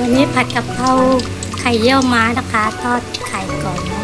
วันนี้ผัดกะเพราไข่เยี่ยวม้านะคะ ทอดไข่ก่อน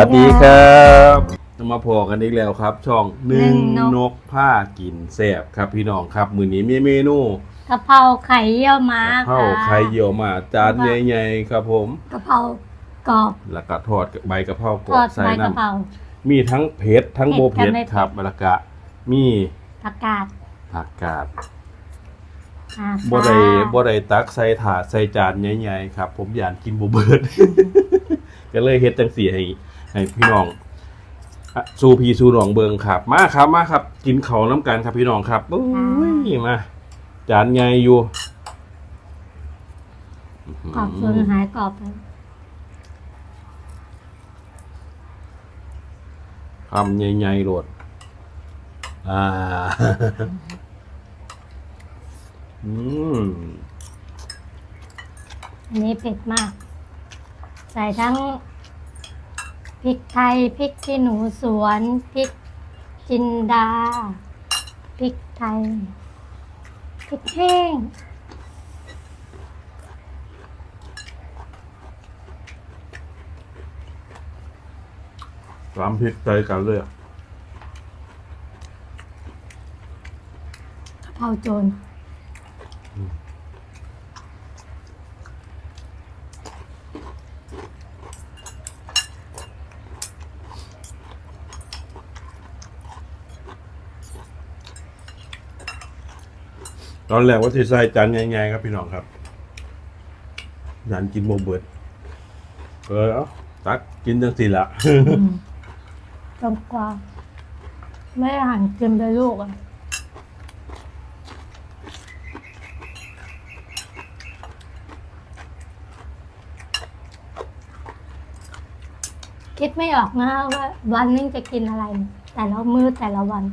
วัสดีครับจะมาพอกันอีกแล้วครับ ช่องหนึ่งนกผ้ากินแสบครับพี่น้องครับ มือนี้มีเมนูกะเพราไข่เยี่ยวม้าข้าวค่ะไข่เยี่ยวหมาจานใหญ่ๆครับผมกะเพรากรอบแล้วก็ทอดใบกะเพรากรทออบดใส่ใบน้กะเพราำมีทั้งเผ็ดทั้งโบเผ็เผ็ดดกับไม่เผ็ดครับแล้วก็มีผักกาดผักกาดอ่าบ่ได้ค่ะบ่ได้ตักใส่ถาดใส่จานใหญ่ๆครับ ผมอยากกินบ่เบิดก็เลยเฮ็ดจังสี่ให้ ให้พี่น้องอะสู่พี่สู่น้องเบิงครับมาครับมาครับ กินข้าวน้ำกันครับพี่น้องครับโอ้ยมาจานใหญ่อยู่กรอบจนหายกรอบแล้วคำใหญ่ๆโหลดอ่าอืมอันนี้เผ็ดมาก ใส่ทั้ง พริกไทยพริกขี้หนูสวนพริกจินดาพริกไทยพริกแห้งสามพริกใจกันเลยอะกะเพราโจร ตอนแรกว่าที่ใส่จานใหญ่ๆครับพี่น้องครับจานกินโมเบิดเออเอาตักกินจังสิละตรงกวาไม่หันเกมเลยลูกอะคิดไม่ออกนะว่าวันนึงจะกินอะไร แต่ละมื้อแต่ละวัน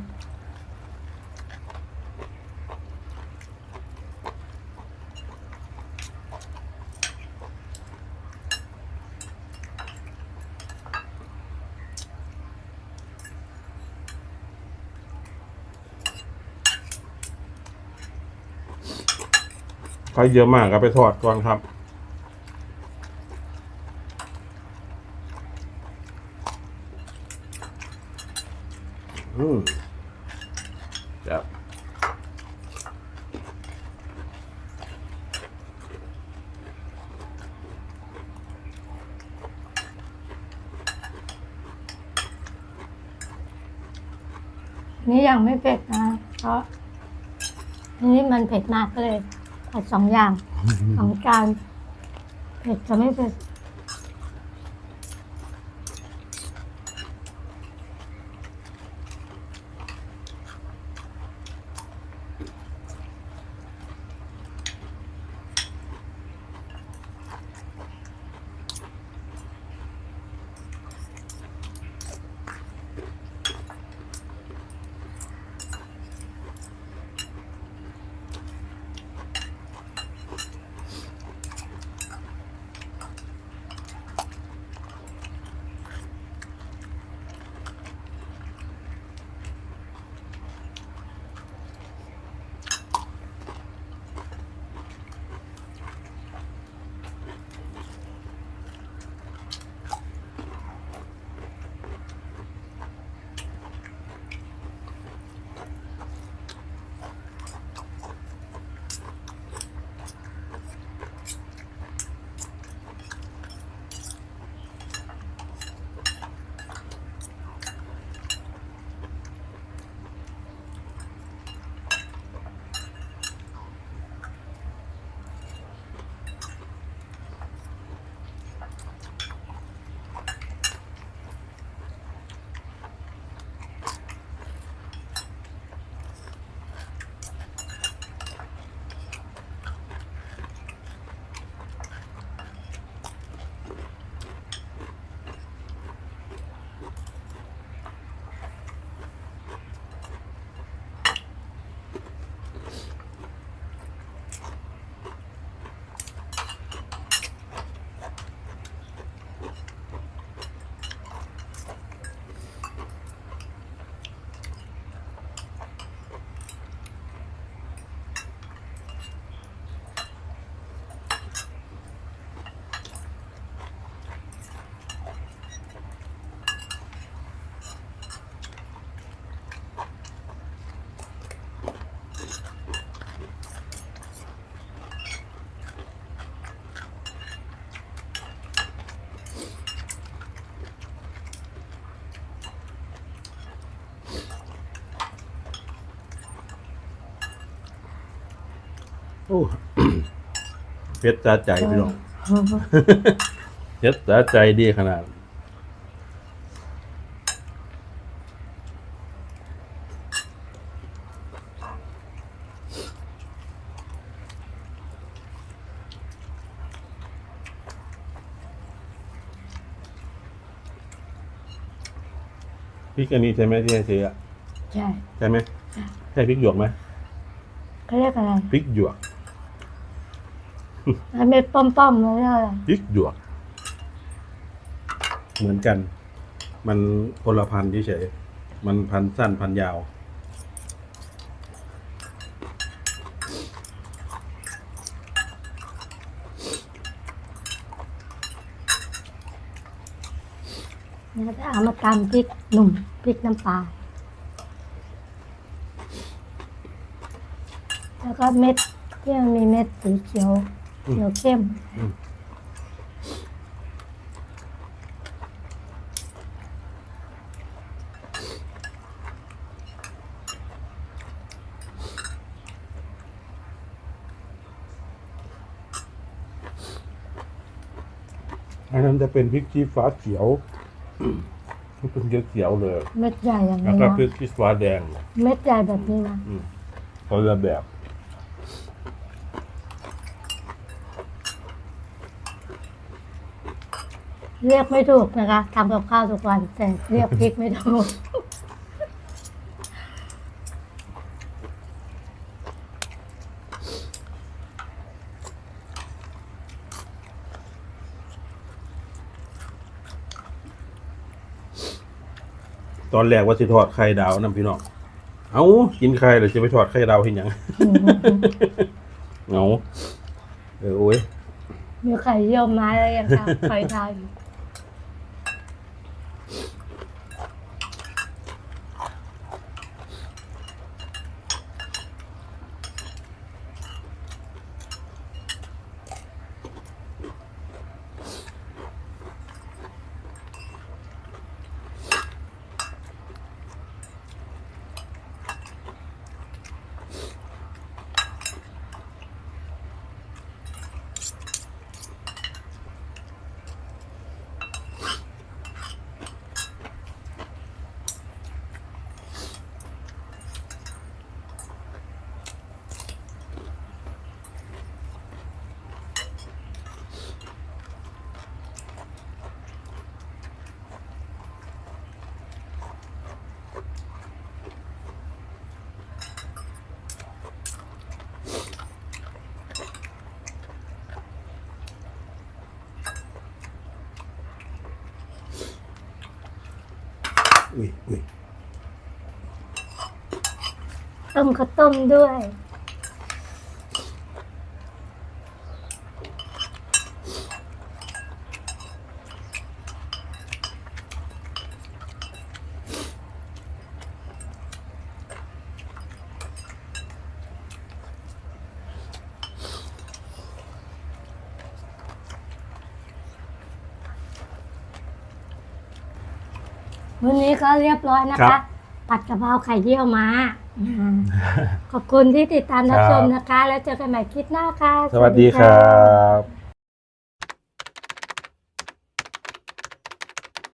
ไข่เยอะมากก็ไปทอดก่อนครับ อืมครับนี่ยังไม่เผ็ดนะ เพราะนี่มันเผ็ดมากก็เลย ผัดสองอย่างสองจานเผ็ดจะไม่เผ็ด อ้เพชรตาใจพี่น้องเพชรตาใจดีขนาดพริกอันนี้ใช่ไหมที่ให้ซื้ออะใช่ ใช่ไหมใช่พริกหยวกไหมเขาเรียกอะไรพริกหยวก อันเม็ดป้อมๆเลยอะไรพริกหยวก เหมือนกัน มันคนละพันธุ์เฉยๆมันพันธุ์สั้นพันธุ์ยาวเนี่ยจะเอามาตำพริกหนุ่มพริกน้ำปลา แล้วก็เม็ดที่มันมีเม็ดสีเขียวอืม เขียวเข้มอืมอันนั้นจะเป็นพริกชี้ฟ้าเขียวมันเป็นเขียวๆเลย เม็ดใหญ่อย่างแล้วนี้ก็นะพริกชี้ฟ้าแดงเม็ดใหญ่แบบนี้นะอืมคนละแบบ เรียกไม่ถูกนะคะทำกับข้าวทุกวัน แต่เรียกพริกไม่ถูกตอนแรกว่าสิทอดไข่ดาวนํพี่น้อง เอากินไข่เลยจะไปทอดไข่ดาวให้หยังเอาเออโอ้ยมีไข่เยี่ยวไม้อะไรอย่างเงี้ยไข่ดาวอยู่อุ้ยอุ้ย ต้มข้าวต้มด้วย วันนี้ก็เรียบร้อยนะครัคะ บ ผัดกะเพราไข่เยี่ยวม้าอ่า ขอบคุณที่ติดตามรับชมนะคะ แล้วเจอกันใหม่คลิปหน้าค่ะ สวัสดีครับ